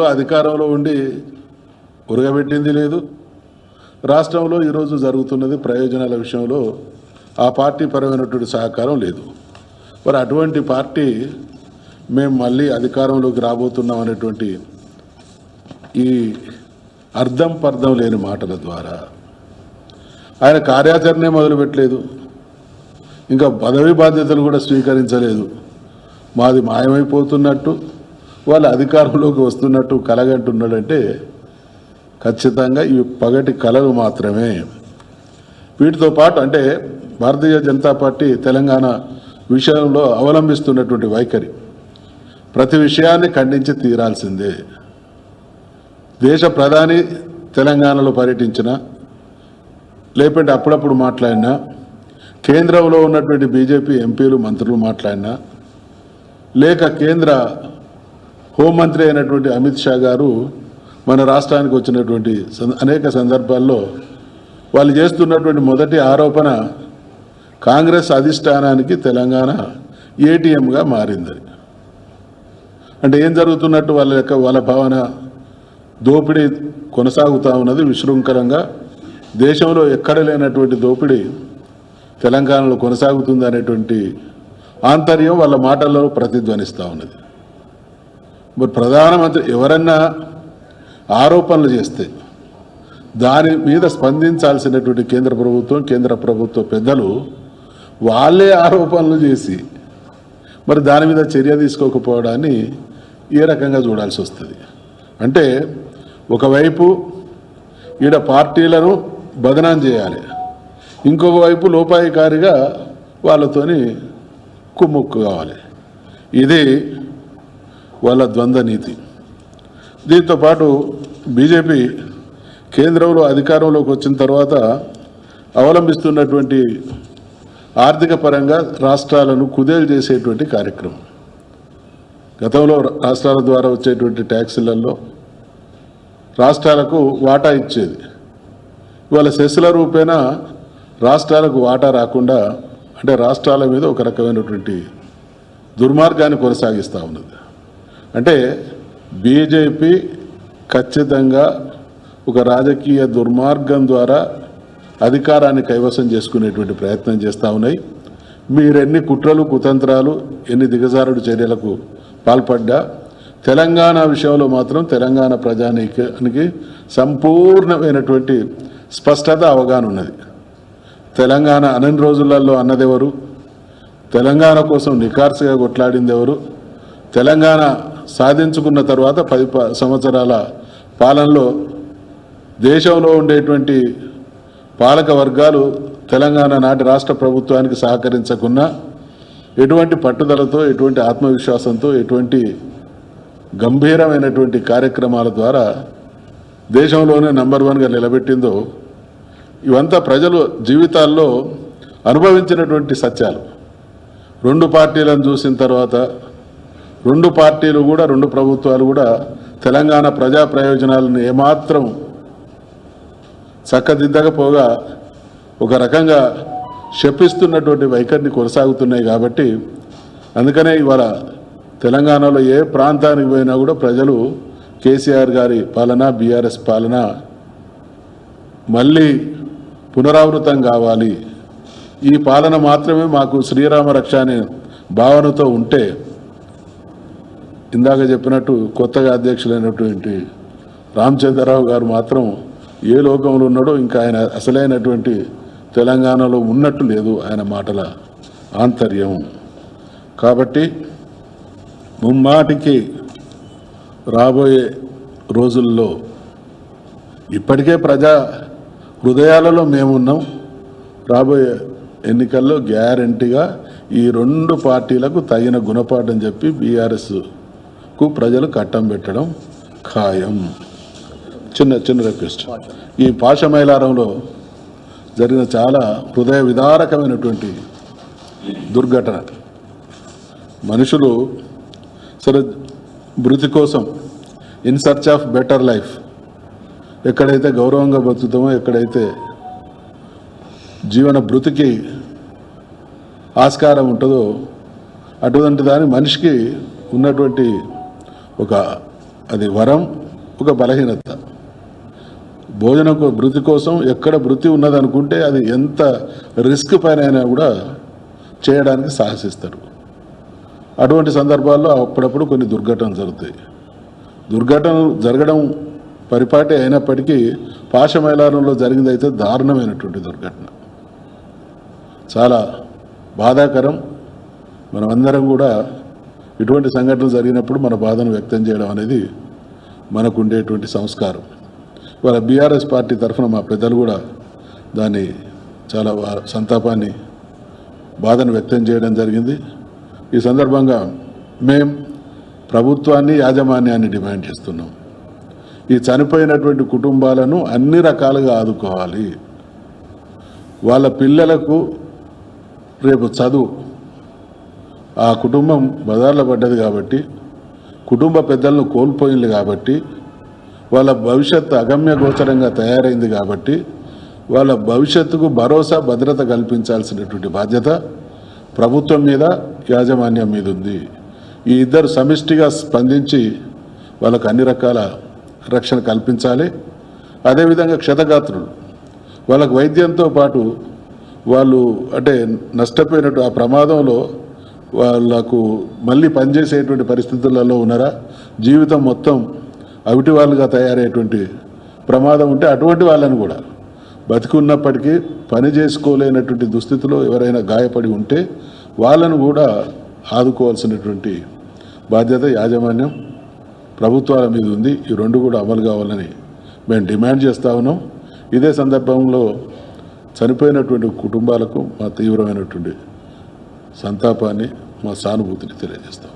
అధికారంలో ఉండి ఉరగబెట్టింది లేదు. రాష్ట్రంలో ఈరోజు జరుగుతున్నది ప్రయోజనాల విషయంలో ఆ పార్టీ పరమైనటువంటి సహకారం లేదు. మరి అటువంటి పార్టీ మేము మళ్ళీ అధికారంలోకి రాబోతున్నాం అనేటువంటి ఈ అర్థం పర్థం లేని మాటల ద్వారా ఆయన కార్యాచరణే మొదలుపెట్టలేదు. ఇంకా పదవి బాధ్యతలు కూడా స్వీకరించలేదు. మాది మాయమైపోతున్నట్టు వాళ్ళు అధికారంలోకి వస్తున్నట్టు కలగంటున్నాడంటే ఖచ్చితంగా ఇవి పగటి కళలు మాత్రమే. వీటితో పాటు అంటే భారతీయ జనతా పార్టీ తెలంగాణ విషయంలో అవలంబిస్తున్నటువంటి వైఖరి. ప్రతి విషయాన్ని ఖండించి తీరాల్సిందే. దేశ ప్రధాని తెలంగాణలో పర్యటించిన లేకుంటే అప్పుడప్పుడు మాట్లాడినా కేంద్రంలో ఉన్నటువంటి బీజేపీ ఎంపీలు మంత్రులు మాట్లాడినా లేక కేంద్ర హోంమంత్రి అయినటువంటి అమిత్ షా గారు మన రాష్ట్రానికి వచ్చినటువంటి అనేక సందర్భాల్లో వాళ్ళు చేస్తున్నటువంటి మొదటి ఆరోపణ కాంగ్రెస్ అధిష్టానానికి తెలంగాణ ఏటీఎంగా మారిందని. అంటే ఏం జరుగుతున్నట్టు వాళ్ళ యొక్క వాళ్ళ భావన దోపిడీ కొనసాగుతూ ఉన్నది విశృంఖలంగా. దేశంలో ఎక్కడ లేనటువంటి దోపిడీ తెలంగాణలో కొనసాగుతుంది అనేటువంటి ఆంతర్యం వాళ్ళ మాటల్లో ప్రతిధ్వనిస్తూ ఉన్నది. మరి ప్రధానమంత్రి ఎవరన్నా ఆరోపణలు చేస్తే దాని మీద స్పందించాల్సినటువంటి కేంద్ర ప్రభుత్వం కేంద్ర ప్రభుత్వ పెద్దలు వాళ్ళే ఆరోపణలు చేసి మరి దాని మీద చర్య తీసుకోకపోవడాన్ని ఏ రకంగా చూడాల్సి వస్తుంది? అంటే ఒకవైపు ఈడ పార్టీలను బదనాం చేయాలి ఇంకొక వైపు లోపాయికారిగా వాళ్ళతోని కుమ్ముక్కు కావాలి. ఇది వాళ్ళ ద్వంద్వ నీతి. దీంతో పాటు బీజేపీ కేంద్రంలో అధికారంలోకి వచ్చిన తర్వాత అవలంబిస్తున్నటువంటి ఆర్థిక పరంగా రాష్ట్రాలను కుదేలు చేసేటువంటి కార్యక్రమం. గతంలో రాష్ట్రాల ద్వారా వచ్చేటువంటి ట్యాక్సులలో రాష్ట్రాలకు వాటా ఇచ్చేది. ఇవాళ సెస్ల రూపేణా రాష్ట్రాలకు వాటా రాకుండా అంటే రాష్ట్రాల మీద ఒక రకమైనటువంటి దుర్మార్గాన్ని కొనసాగిస్తూ ఉన్నది. అంటే బీజేపీ ఖచ్చితంగా ఒక రాజకీయ దుర్మార్గం ద్వారా అధికారాన్ని కైవసం చేసుకునేటువంటి ప్రయత్నం చేస్తూ ఉన్నాయి. మీరెన్ని కుట్రలు కుతంత్రాలు ఎన్ని దిగజారుడు చర్యలకు పాల్పడ్డా తెలంగాణ విషయంలో మాత్రం తెలంగాణ ప్రజానీకానికి సంపూర్ణమైనటువంటి స్పష్టత అవగాహన ఉన్నది. తెలంగాణ అనని రోజులలో అన్నదెవరు? తెలంగాణ కోసం నికార్సుగా కొట్లాడింది ఎవరు తెలంగాణ సాధించుకున్న తర్వాత పది ప- సంవత్సరాల పాలనలో దేశంలో ఉండేటువంటి పాలక వర్గాలు తెలంగాణ నాటి రాష్ట్ర ప్రభుత్వానికి సహకరించకున్నా ఎటువంటి పట్టుదలతో ఎటువంటి ఆత్మవిశ్వాసంతో ఎటువంటి గంభీరమైనటువంటి కార్యక్రమాల ద్వారా దేశంలోనే నంబర్ వన్గా నిలబెట్టిందో ఇవంతా ప్రజలు జీవితాల్లో అనుభవించినటువంటి సత్యాలు. రెండు పార్టీలను చూసిన తర్వాత రెండు పార్టీలు కూడా రెండు ప్రభుత్వాలు కూడా తెలంగాణ ప్రజా ప్రయోజనాలను ఏమాత్రం చక్కదిద్దకపోగా ఒక రకంగా శపిస్తున్నటువంటి వైఖరిని కొనసాగుతున్నాయి కాబట్టి అందుకనే ఇవాళ తెలంగాణలో ఏ ప్రాంతానికి పోయినా కూడా ప్రజలు కేసీఆర్ గారి పాలన బీఆర్ఎస్ పాలన మళ్ళీ పునరావృతం కావాలి. ఈ పాలన మాత్రమే మాకు శ్రీరామ రక్ష అనే భావనతో ఉంటే ఇందాక చెప్పినట్టు కొత్తగా అధ్యక్షులైనటువంటి రామచంద్రరావు గారు మాత్రం ఏ లోకంలో ఉన్నాడో ఇంకా ఆయన అసలైనటువంటి తెలంగాణలో ఉన్నట్టు లేదు ఆయన మాటల ఆంతర్యం. కాబట్టి ముమ్మాటికి రాబోయే రోజుల్లో ఇప్పటికే ప్రజా హృదయాలలో మేమున్నాం. రాబోయే ఎన్నికల్లో గ్యారంటీగా ఈ రెండు పార్టీలకు తగిన గుణపాఠం చెప్పి కు ప్రజలు కట్టం పెట్టడం ఖాయం. చిన్న చిన్న రిక్వెస్ట్. ఈ పాషమైలారంలో జరిగిన చాలా హృదయ విదారకమైనటువంటి దుర్ఘటన. మనుషులు సరే మృతి కోసం in search of better life ఎక్కడైతే గౌరవంగా బతుకుతామో ఎక్కడైతే జీవన భృతికి ఆస్కారం ఉంటుందో అటువంటి దాని మనిషికి ఉన్నటువంటి ఒక అది వరం ఒక బలహీనత. భోజనం కో- భృతి కోసం ఎక్కడ భృతి ఉన్నదనుకుంటే అది ఎంత రిస్క్ పైన అయినా కూడా చేయడానికి సాహసిస్తారు. అటువంటి సందర్భాల్లో అప్పుడప్పుడు కొన్ని దుర్ఘటనలు జరుగుతాయి. దుర్ఘటనలు జరగడం పరిపాటి అయినప్పటికీ పాశమైలారంలో జరిగిందైతే దారుణమైనటువంటి దుర్ఘటన. చాలా బాధాకరం. మనమందరం కూడా ఇటువంటి సంఘటనలు జరిగినప్పుడు మన బాధను వ్యక్తం చేయడం అనేది మనకు ఉండేటువంటి సంస్కారం. ఇవాళ బీఆర్ఎస్ పార్టీ తరఫున మా పెద్దలు కూడా దాన్ని చాలా సంతాపాన్ని బాధను వ్యక్తం చేయడం జరిగింది. ఈ సందర్భంగా మేం ప్రభుత్వాన్ని యాజమాన్యాన్ని డిమాండ్ చేస్తున్నాం. ఈ చనిపోయినటువంటి కుటుంబాలను అన్ని రకాలుగా ఆదుకోవాలి. వాళ్ళ పిల్లలకు రేపు చదువు ఆ కుటుంబం బజార్లో పడ్డది కాబట్టి కుటుంబ పెద్దలను కోల్పోయింది కాబట్టి వాళ్ళ భవిష్యత్తు అగమ్య గోచరంగా తయారైంది కాబట్టి వాళ్ళ భవిష్యత్తుకు భరోసా భద్రత కల్పించాల్సినటువంటి బాధ్యత ప్రభుత్వం మీద యాజమాన్యం మీద ఉంది. ఈ ఇద్దరు సమిష్టిగా స్పందించి వాళ్ళకు అన్ని రకాల రక్షణ కల్పించాలి. అదేవిధంగా క్షతగాత్రులు వాళ్ళకు వైద్యంతో పాటు వాళ్ళు అంటే నష్టపోయినట్టు ఆ ప్రమాదంలో వాళ్ళకు మళ్ళీ పనిచేసేటువంటి పరిస్థితులలో ఉన్నారా? జీవితం మొత్తం అవిటి వాళ్ళుగా తయారయ్యేటువంటి ప్రమాదం ఉంటే అటువంటి వాళ్ళని కూడా బతికున్నప్పటికీ పని చేసుకోలేనటువంటి దుస్థితిలో ఎవరైనా గాయపడి ఉంటే వాళ్ళను కూడా ఆదుకోవాల్సినటువంటి బాధ్యత యాజమాన్యం ప్రభుత్వాల మీద ఉంది. ఈ రెండు కూడా అమలు కావాలని మేము డిమాండ్ చేస్తా ఉన్నాం. ఇదే సందర్భంలో చనిపోయినటువంటి కుటుంబాలకు మా తీవ్రమైనటువంటి సంతాపాన్ని మా సానుభూతిని తెలియజేస్తాం.